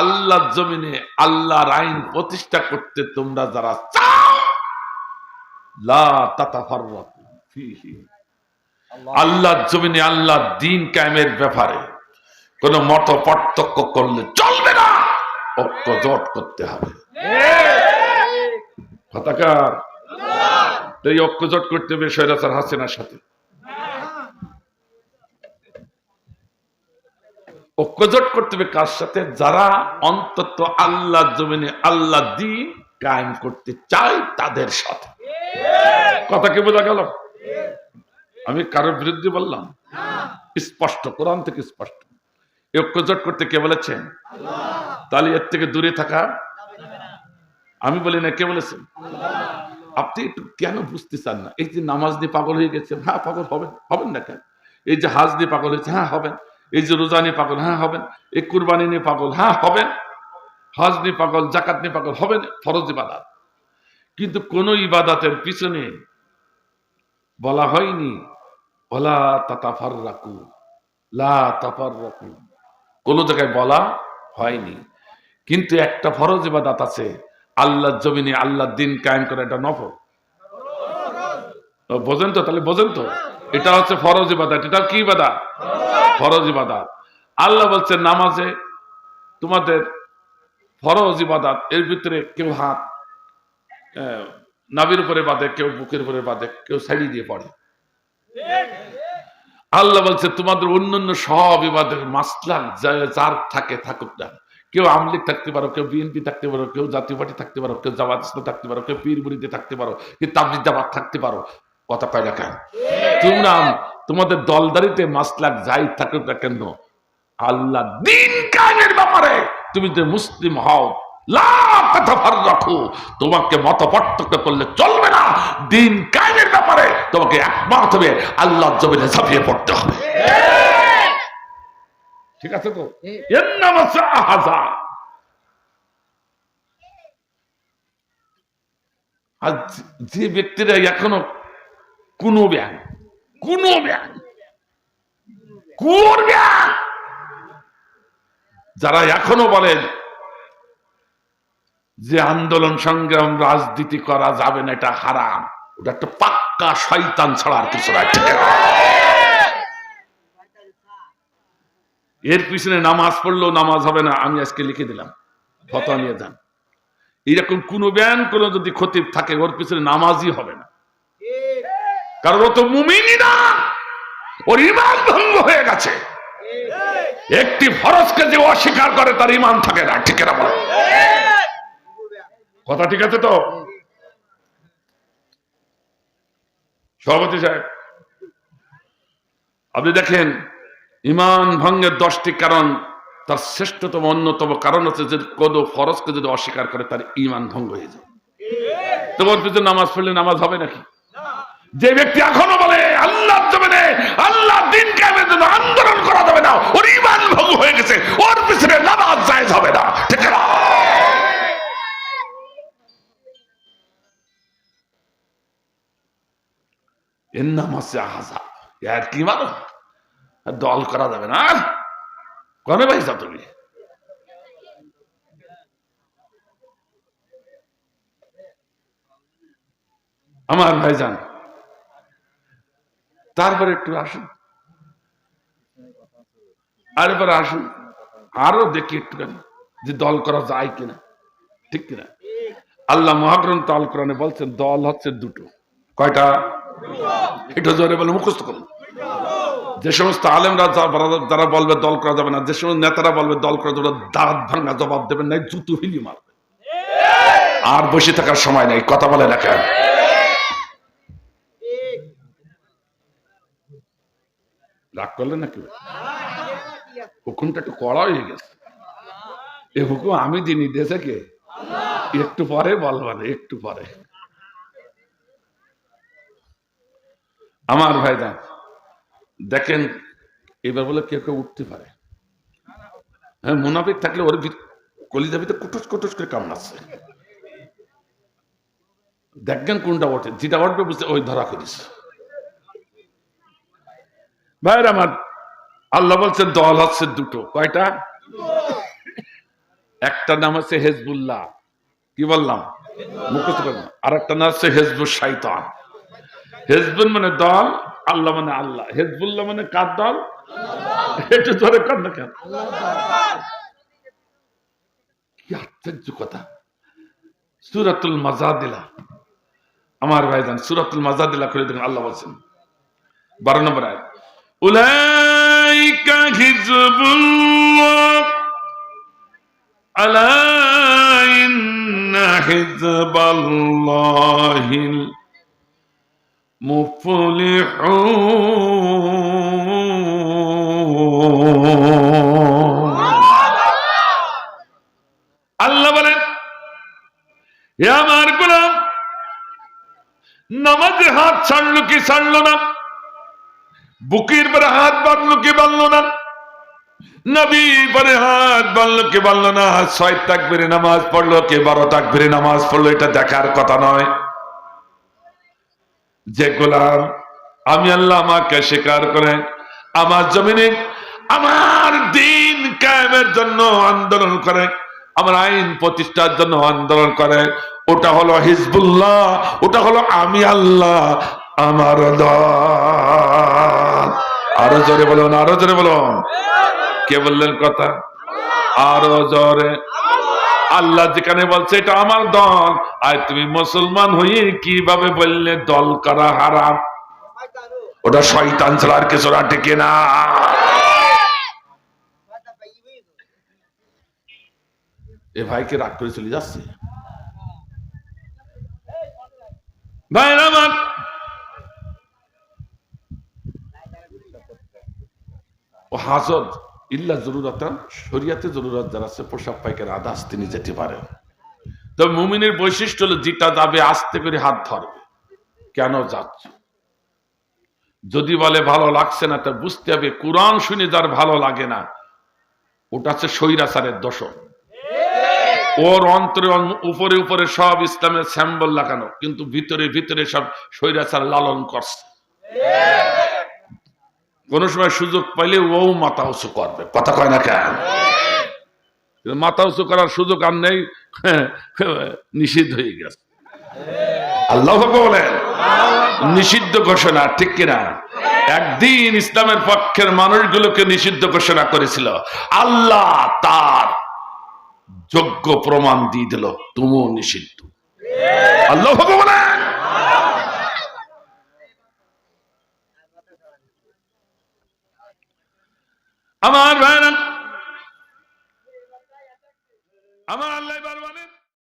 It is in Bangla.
আল্লাহ জমিনে আল্লাহর আইন প্রতিষ্ঠা করতে তোমরা যারা চাও আল্লাহর জমিনে আল্লাহ দিন কায়েমের ব্যাপারে কোন মত পার্থক্য করলে চলবে না ঐক্য জট করতে হবে। কথাকার এই ঐক্য জোট করতে হবে সৈরাচার হাসিনার সাথে। ঐক্যজোট করতে হবে কার সাথে? যারা অন্তত আল্লাহ জমিনে আল্লাহ দিন কায়েম করতে চায় তাদের সাথে। কথা কি বোঝা গেল? আমি কারোর বিরুদ্ধে বললাম, স্পষ্ট, কোরআন থেকে স্পষ্ট। ঐক্যজোট করতে কে বলেছেন? তাহলে এর থেকে দূরে থাকা। আমি বলি না, কে বলেছেন? আপনি একটু কেন বুঝতে চান না? এই যে নামাজ দিয়ে পাগল হয়ে গেছেন। হ্যাঁ পাগল হবেন হবেন না কেন? এই যে হাজ দিয়ে পাগল হয়েছে হ্যাঁ হবেন। এই যে রোজা নিয়ে পাগল হ্যাঁ হবেন। এই কুরবানি নিয়ে পাগল হ্যাঁ হবেন। হজ নিয়ে পাগল, জাকাত নিয়ে পাগল, হবেন। ফরজ ইবাদাত। কিন্তু কোন ইবাদাতের পিছনে বলা হয়নি বলা তাতাফার রাখু লা তাফার কোন জায়গায় বলা হয়নি। কিন্তু একটা ফরজ ইবাদাত আছে, আল্লাহ জমিনে আল্লাহ দিন কায়েম করে, এটা নফল। বোঝেন তো? তাহলে বোঝেন তো? এটা হচ্ছে ফরজ ইবাদাত। এটা কি ইবাদাত? ফরজ ইবাদাত। আল্লাহ বলছে নামাজে তোমাদের ফরজ ইবাদাত, এর ভিতরে কেউ হাত নাভির উপরে বাঁধে, কেউ বুকের উপরে বাঁধে, কেউ সাইডি দিয়ে পড়ে। আল্লাহ বলছে, তোমাদের অন্যান্য সব ইবাদের মাসলাক যা- যার থাকে, থাকুক না। কেউ আমলিক থাকতে পারো, কেউ বিএনপি থাকতে পারো, কেউ জাতীয় পার্টি থাকতে পারো, কেউ জামাত থাকতে পারো, কেউ পীর মুরিদে থাকতে পারো, কেউ তাবলিগ জামাত থাকতে পারো। কথা কয় কেন? তোমরা তোমাদের দলদারিতে মাসলাক যাই থাকুক না কেন আল্লাহ দিন কায়েমের ব্যাপারে তুমি যে মুসলিম হও তাতাফাররাকু, তোমাকে মত পার্থক্য করলে চলবে না। দিন কায়েমের ব্যাপারে তোমাকে একমত হবে আল্লাহ জমিনে ঝাঁপিয়ে পড়তে হবে। ঠিক আছে তো? আর যে- ব্যক্তিরা এখনও কোনো ব্যাং কোনো ব্যাং কোন ব্যাং যারা এখনও বলেন যে আন্দোলন সংগ্রাম রাজনীতি করা যাবে না, এটা হারাম। ওটা একটা পাক্কা শয়তান ছাড়া আর কিছু না এর পিছনে নামাজ পড়লেও নামাজ হবে না, আমি আজকে লিখে দিলাম, ফতোয়া নিয়ে যান। এরকম কোন ব্যান কোন যদি ক্ষতি থাকে, ওর পিছনে নামাজই হবে না। কারণ ও তো মুমিনই না। ওর ইমান ভঙ্গ হয়ে গেছে। একটি ফরজকে যে অস্বীকার করে, তার ইমান থাকে না, ঠিক না কথা ঠিক আছে তো? সভাপতি সাহেব, আপনি দেখেন ইমান ভঙ্গের দশটি কারণ, তার শ্রেষ্ঠতম অন্যতম কারণ হচ্ছে যে কোন ফরজকে যদি অস্বীকার করে, তার ইমান ভঙ্গ হয়ে যায়। তোমার পিছনে নামাজ পড়লে নামাজ হবে নাকি? যে ব্যক্তি এখনও বলে, আল্লাহ জমিনে, আল্লাহ দিন কায়েমের জন্য আন্দোলন করা যাবে না, ওর ইমান ভঙ্গ হয়ে গেছে, ওর পিছনে নামাজ জায়েজ হবে না। ঠিক না দল করা যাবে না। কনে পাইছা তুমি? আমার ভাইজান তারপরে একটু আসুন। আর এবার আসুন। আরও দেখি একটুখানি যে দল করা যায় কিনা। ঠিক কিনা? আল্লাহ মহাগ্রন্থ আল কোরআনে বলছেন, দল হচ্ছে দুটো। কয়টা? এটা জোরে বলে মুখস্থ করুন। যে সমস্ত আলেমরা যারা বলবে দল করা যাবে না, যে সমস্ত নেতারা বলবে দল করা যাবে দাঁত ভাঙা জবাব দেবেন না জুতু হিলি মারবে। আর বসে থাকার সময় নেই, কথা বলে না রাগ করলেন নাকি? হুকুমটা একটু কড়া হয়ে গেছে। এ হুকুম আমি দিনই দিয়েছে কে? একটু পরে বলবানে একটু পরে। আমার ভাই যান দেখেন, এবার বলে কেউ কেউ উঠতে পারে। হ্যাঁ মুনাফিক থাকলে ওর কলিজা ভিতরে কুটুস কুটুস করে কামড়াচ্ছে। দেখবেন কোনটা ওঠে যেটা উঠবে বুঝতে ওই ধরা করিস। ভাইয়ের আমার, আল্লাহ বলছে দল হচ্ছে দুটো, কয়টা? একটা নাম হচ্ছে হেজবুল্লাহ। কি বললাম? মুখস্থ করলাম। আর একটা নাম হচ্ছে হেজবুল শাইতান। হেজবুল মানে দল, আল্লাহ মানে আল্লাহ। হেজবুল্লাহ মানে কার দল? একটু ধরে কর না কেন? কি আশ্চর্য কথা। সুরাতুল মাজাদিলা। আমার ভাইজান, সুরাতুল মাজাদিলা করে দেখুন, আল্লাহ বলছেন। বারো নম্বর আয় উলাইকা হিজবুল্লাহ আলা ইন্না হিজবাল্লাহিল মুফলিহুন। আল্লাহ বলেন, হে আমার গোলাম, নামাজে হাত ছাড়লো কি ছাড়লো না? বুকের পরে হাত বাঁধলো কি বাঁধলো না? নবী পরে হাত কি না? ছয় নামাজ পড়ল, কে বারো নামাজ পড়ল, এটা দেখার কথা নয়। যে গোলাম, আমি আল্লাহ আমাকে স্বীকার করে, আমার জমিনে আমার দিন কায়েমের জন্য আন্দোলন করে, আমার আইন প্রতিষ্ঠার জন্য আন্দোলন করে। ওটা হলো হিজবুল্লাহ, ওটা হলো আমি আল্লাহ। আমার দল আরও জোরে বলুন, আরও জোরে বলুন। কে বললেন কথা? আরও জোরে। আল্লাহ যেখানে বলছে, এটা আমার দল। আর তুমি মুসলমান হয়ে কীভাবে বললে দল করা হারাম? ওটা শয়তান ছাড়া আর কিছু না টেকে না? এ ভাইকে রাগ করে চলে যাচ্ছে। ভাই আমার হাজত ইল্লা জরুরতান, শরিয়াতে জরুরত যারা আছে, পোশাক পাইকার আদাস তিনি যেতে পারেন তবে মুমিনের বৈশিষ্ট্য হলো যেটা যাবে আস্তে করে হাত ধরবে। কেন যাচ্ছ? যদি বলে ভালো লাগছে না, তা বুঝতে হবে, কোরআন শুনে যার ভালো লাগে না, ওটা হচ্ছে সৈরাচারের দোষণ ওর অন্তরে উপরে উপরে সব ইসলামের স্যাম্বল লাগানো, কিন্তু ভিতরে ভিতরে সব স্বৈরাচার লালন করছে। কোন সময় সুযোগ পাইলে ও মাথা উঁচু করবে। কথা কয় না কেন? মাথা উঁচু করার সুযোগ আর নেই, নিষিদ্ধ হয়ে গেছে। আল্লাহ বলেন, নিষিদ্ধ ঘোষণা, ঠিক কিনা? একদিন ইসলামের পক্ষের মানুষগুলোকে নিষিদ্ধ ঘোষণা করেছিল। আল্লাহ তার যোগ্য প্রমাণ দিয়ে দিল, তুমিও নিষিদ্ধ। আল্লাহ বলেন। আমার ভাইরা আমার আল্লাহ এবার বলেন